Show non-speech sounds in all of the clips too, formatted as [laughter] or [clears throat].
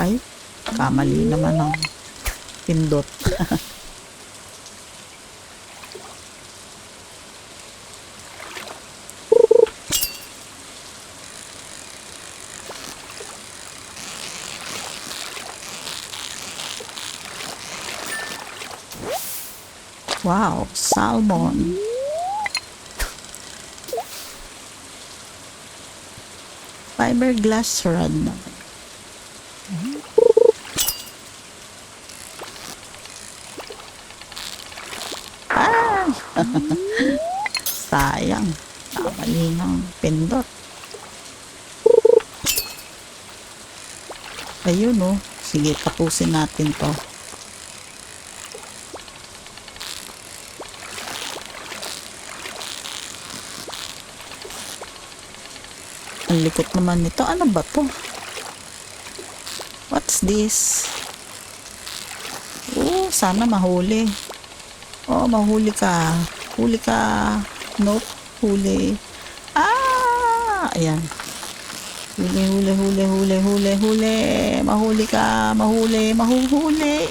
Ay, kamali naman ang pindot. [laughs] wow, salmon. Fiberglass rod naman. Ah! [laughs] Sayang. Kamali ng pindot. Ayun oh. Sige, tapusin natin to. Ang likot naman nito. Ano ba to? What's this? Oh, sana mahuli. Oh, mahuli ka. Huli ka. Nope. Huli. Ah! Ayan. Huli, huli, huli, huli, huli, huli. Mahuli ka. Mahuli, mahuhuli.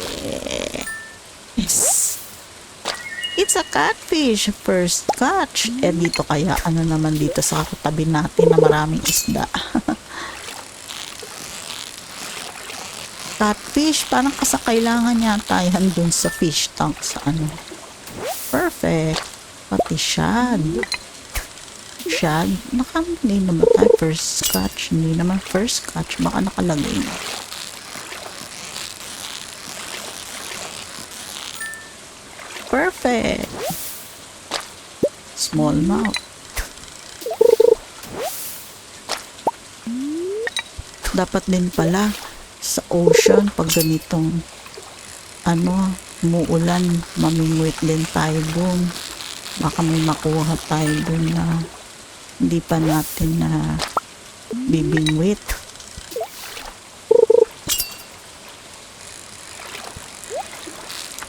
It's a catfish. First catch. Eh, dito kaya, ano naman dito sa katabi natin na maraming isda. [laughs] catfish, parang kasakailangan yata yan dun sa fish tank sa ano. Perfect. Pati shad. Shad. Naka, hindi naman tayo first catch. Hindi naman first catch. Baka nakalagay na. Perfect. Small mouth. Dapat din pala sa ocean pag ganitong ano, umuulan, mamingwit din tayo dun. Baka may makuha tayo dun na hindi pa natin na bibingwit.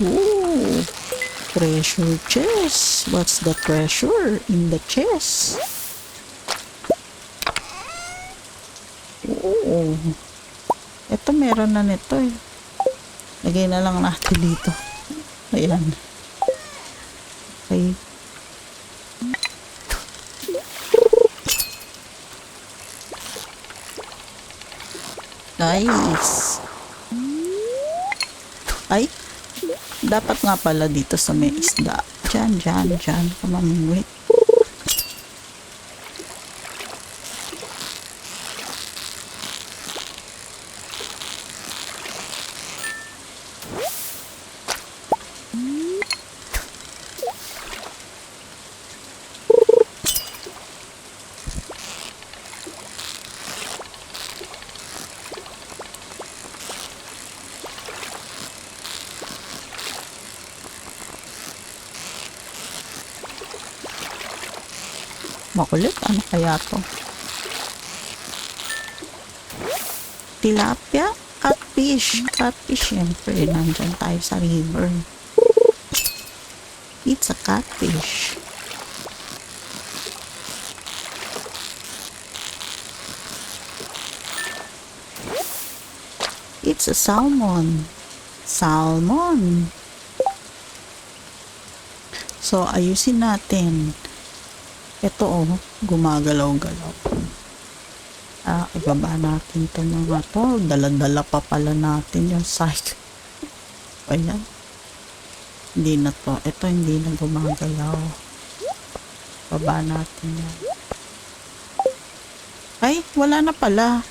Ooh, treasure chest. What's the treasure in the chest? Oo. Ito meron na nito eh. Lagay na lang natin dito. Ayan. Okay. Nice. Ay, dapat nga pala dito sa may isda. Diyan, diyan, diyan. Pamamingwit. Makulit. Ano kaya to? Tilapia? Catfish. Catfish, syempre. Nandyan tayo sa river. It's a catfish. It's a salmon. Salmon. So, ayusin natin. Ito oh, gumagalaw-galaw. Ah, ibaba natin itong mga to. Dala-dala pa pala natin yung side. [laughs] Ayan. Hindi na to. Ito hindi na gumagalaw. Baba natin yan. Ay, wala na pala.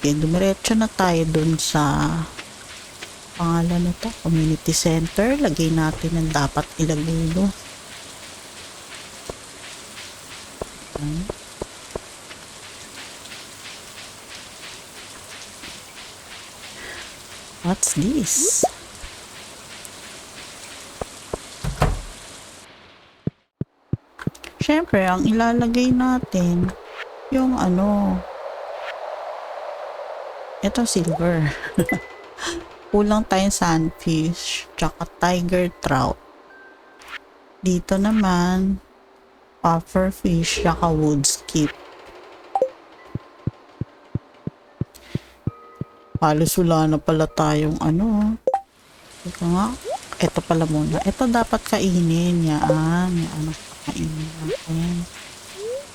Okay, dumiretso na tayo dun sa pangalan nito, community center. Lagay natin ang dapat ilagay doon. Hmm. This? Siyempre, ang ilalagay natin, yung ano, ito silver. [laughs] Kulang tayong sunfish, tsaka tiger trout. Dito naman, puffer fish, tsaka wood. Halos wala na pala tayong ano. Ito nga. Ito pala muna. Ito dapat kainin. Yan. Yan ang kainin natin.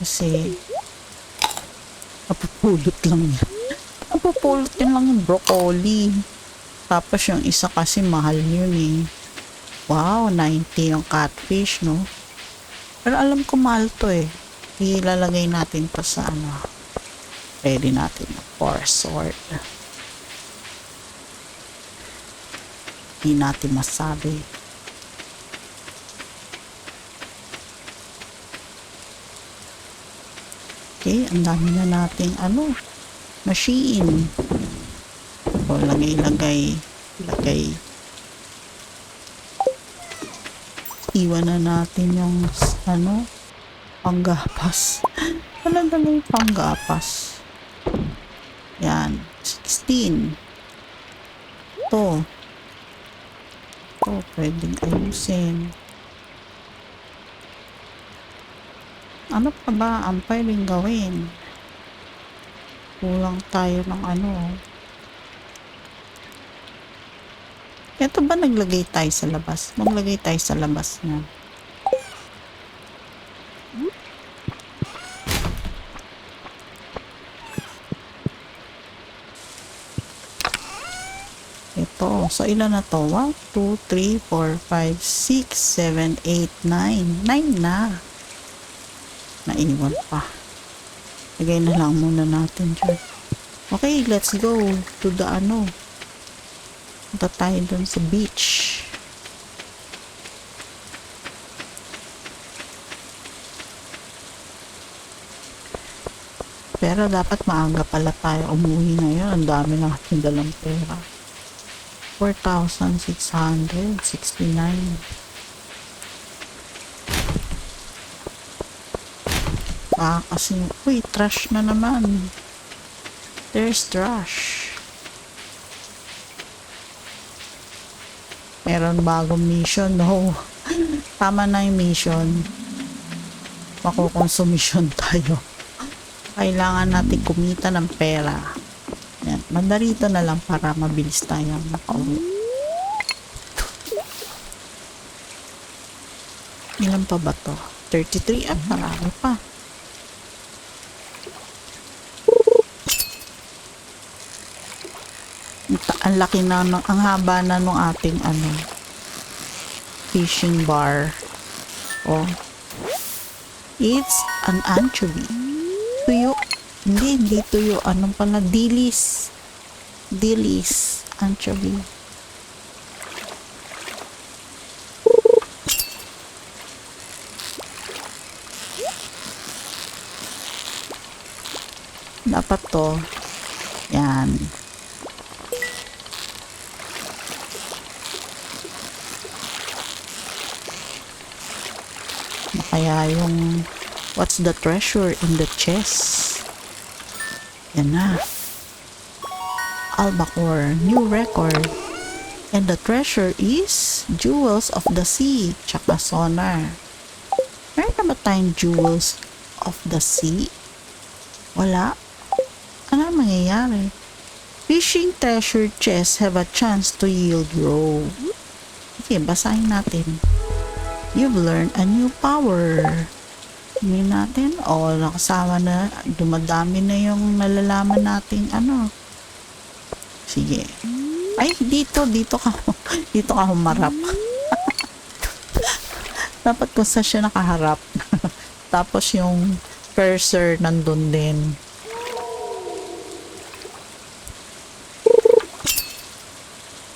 Kasi napupulot lang yan. [laughs] Napupulot yun lang yung broccoli. Tapos yung isa kasi mahal yun eh. Wow, 90 yung catfish, no? Pero alam ko mahal to eh. Ilalagay natin to sa ano. Ready natin. For sword. Hindi natin masabi. Okay, ang dami na nating ano, machine. O, lagay-lagay. Lagay. Iwan na natin yung ano, panggapas. [laughs] Wala na yung panggapas. Yan. 16. Ito. Ito, pwedeng ayusin. Ano pa ba ang pwedeng gawin? Kulang tayo ng ano. Ito ba naglagay tayo sa labas? Maglagay tayo sa labas na. Ito. So, ilan na to? 1, 2, 3, 4, 5, 6, 7, 8, 9. 9 na. Naiwan pa. Lagay na lang muna natin dyan. Okay, let's go to the ano. Punta tayo dun sa beach. Pero dapat maaga pala tayo umuwi ngayon. Ang dami na ating dalang pera. 4,669. Ah, kasi, uy, trash na naman. There's trash. Meron bagong mission, no. [laughs] Tama na yung mission. Makukonsumisyon [laughs] tayo. Kailangan natin kumita ng pera. Yan. Mandarito na lang para mabilis tayong makauwi. Ilan pa ba to? 33? Ah, marami pa. Ang laki na, ng- ang haba na nung ating ano, fishing bar. Oh. It's an anchovy. Tuyo. Hindi, hindi tuyo. Anong pala? Dilis. Dilis. Anchovy. Dapat to. Yan. Kaya yung what's the treasure in the chest? Yan na. Albacore, new record. And the treasure is jewels of the sea, tsaka sonar. Meron na ba tayong jewels of the sea? Wala. Ano ang mangyayari? Fishing treasure chests have a chance to yield roe. Okay, basahin natin. You've learned a new power. Hindi natin. O, nakasama na. Dumadami na yung nalalaman nating ano. Sige. Ay, dito. Dito ka. [laughs] Dito ka humarap. [laughs] Dapat kung saan siya nakaharap. [laughs] Tapos yung cursor nandun din.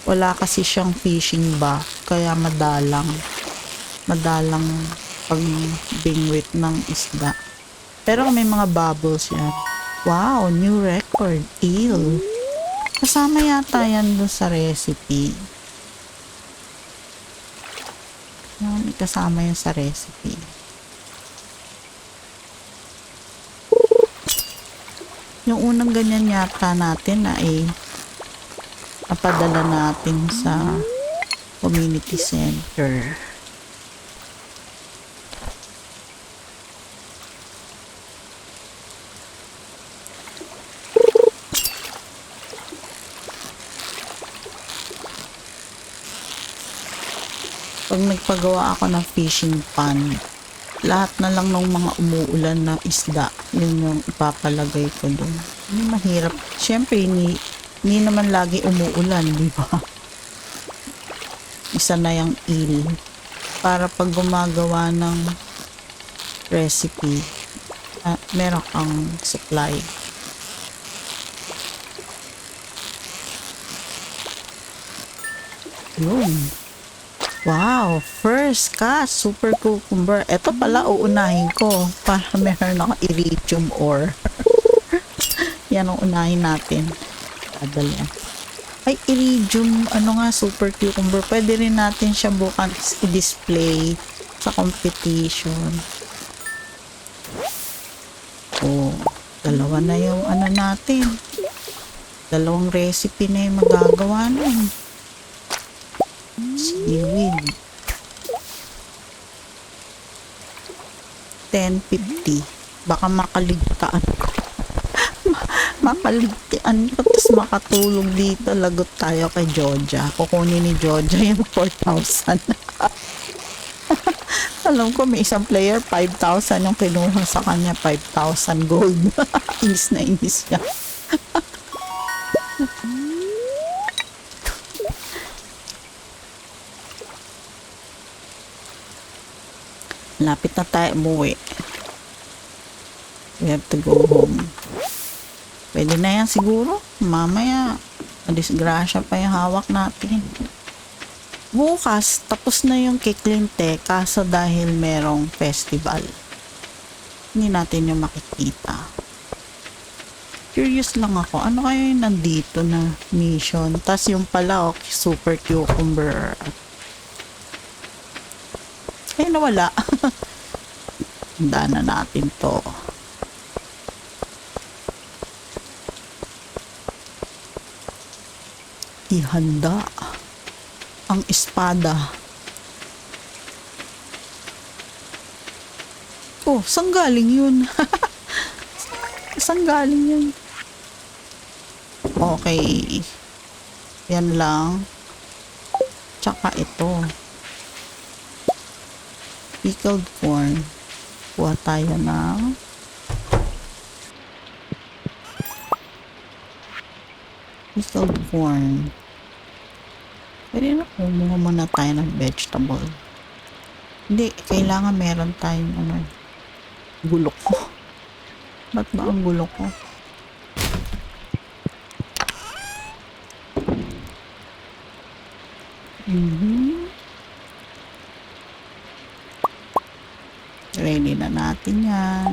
Wala kasi siyang fishing ba. Kaya madalang madalang pag bingwit ng isda. Pero may mga bubbles yan. Wow, new record. Eel. Kasama yata yan doon sa recipe. Yan, kasama yan sa recipe. Yung unang ganyan yata natin na eh, napadala natin sa community center. Pag nagpagawa ako ng fishing pan, lahat na lang ng mga umuulan na isda, yun yung ipapalagay ko doon. Hindi mahirap. Siyempre, hindi, hindi naman lagi umuulan, di ba? [laughs] Isa na yung eel. Para pag gumagawa ng recipe, ah, meron kang supply. Yun. Wow, first cast, super cucumber. Ito pala uunahin ko para meron ako iridium ore. [laughs] Yan ang unahin natin. Dadali. Ay, iridium, ano nga, super cucumber. Pwede rin natin siya bukas i-display sa competition. Oh, dalawa na yung ano natin. Dalawang recipe na yung magagawa nun. Seaweed. 10.50. Baka makaligtaan ko. [laughs] makaligtaan ko tapos makatulog dito. Lagot tayo kay Georgia. Kukunin ni Georgia yung 4,000. [laughs] Alam ko may isang player 5,000 yung kinuha sa kanya 5,000 gold. [laughs] inis na inis siya. Lapit na tayo umuwi. We have to go home. Pwede na yan siguro. Mamaya, disgrasya pa yung hawak natin. Bukas, tapos na yung kiklinte kaso dahil merong festival. Hindi natin yung makikita. Curious lang ako, ano kaya yung nandito na mission? Tapos yung pala, oh, super cucumber. Eh, nawala. [laughs] Na natin to. Ihanda ang espada. Oh, saan galing yun? [laughs] saan galing yun? Okay. Yan lang. Tsaka ito. Pickled corn. Kuha tayo ng pickled corn. Pwede na kumuha muna tayo ng vegetable. Hindi, kailangan meron tayong ano, gulok ko. [laughs] Ba't ba ang gulok ko? Mhm. Ready na natin yan.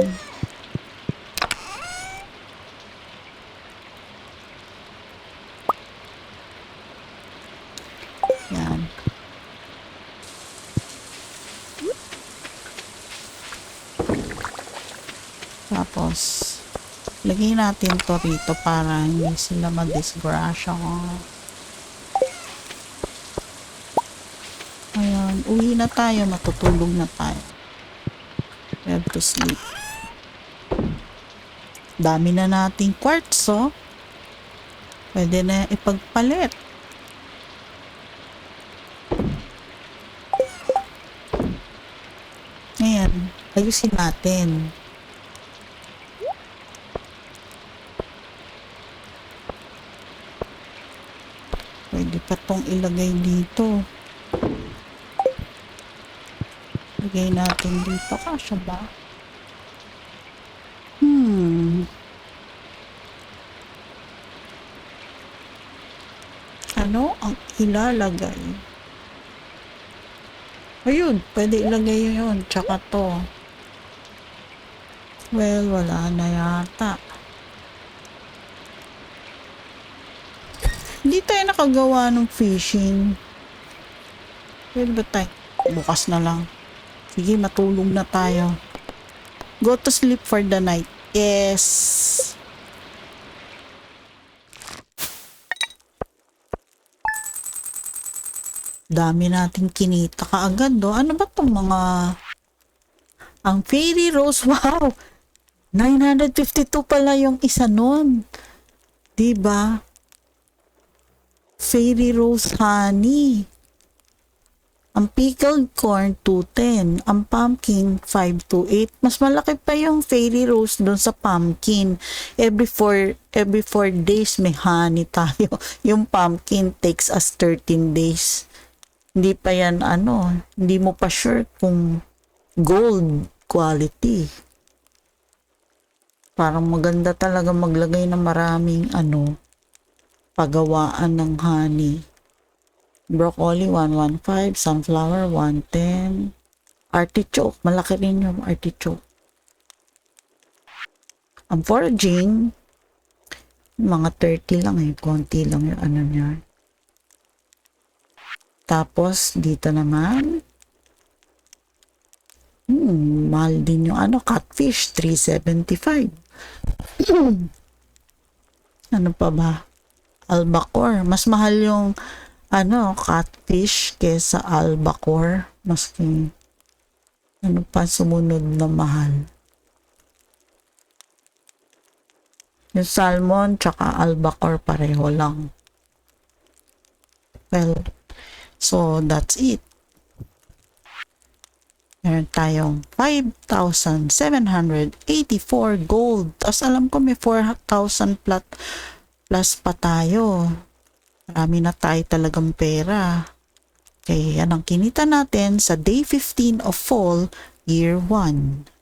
Yan. Tapos, lagay natin to rito para hindi sila madisgrasya. Ayan, uwi na tayo, matutulog na tayo. We to sleep. Dami na nating quartz, oh. Pwede na ipagpalit. Ngayon, ayusin natin. Pwede pa tong ilagay dito. Lagay natin dito. Kasya ba? Hmm. Ano ang ilalagay? Ayun, pwede ilagay yun. Tsaka to. Well, wala na yata. Hindi tayo nakagawa ng fishing. Pwede ba tayo? Bukas na lang. Sige, matulog na tayo. Go to sleep for the night. Yes. Dami nating kinita kaagad, do. Ano ba tong mga... Ang Fairy Rose, [laughs] wow! 952 pala yung isa nun. Diba? Fairy Rose Honey. Ang pickled corn, 210. Ang pumpkin, 5 to 8. Mas malaki pa yung fairy rose doon sa pumpkin. Every 4 every 4 days may honey tayo. [laughs] Yung pumpkin takes us 13 days. Hindi pa yan ano, hindi mo pa sure kung gold quality. Parang maganda talaga maglagay ng maraming ano, pagawaan ng honey. Broccoli 115, sunflower 110, artichoke, malaki rin yung artichoke. Ang foraging, mga 30 lang eh, konti lang yung ano niya. Tapos, dito naman, hmm, mahal din yung ano, catfish, 375. [clears throat] ano pa ba? Albacore. Mas mahal yung ano, catfish kesa albacore. Maski ano pa sumunod na mahal. Yung salmon tsaka albacore pareho lang. Well, so that's it. Meron tayong 5,784 gold. Tapos alam ko may 4,000 plus, plus pa tayo. Marami na tayo talagang pera. Okay, yan ang kinita natin sa day 15 of fall, year 1.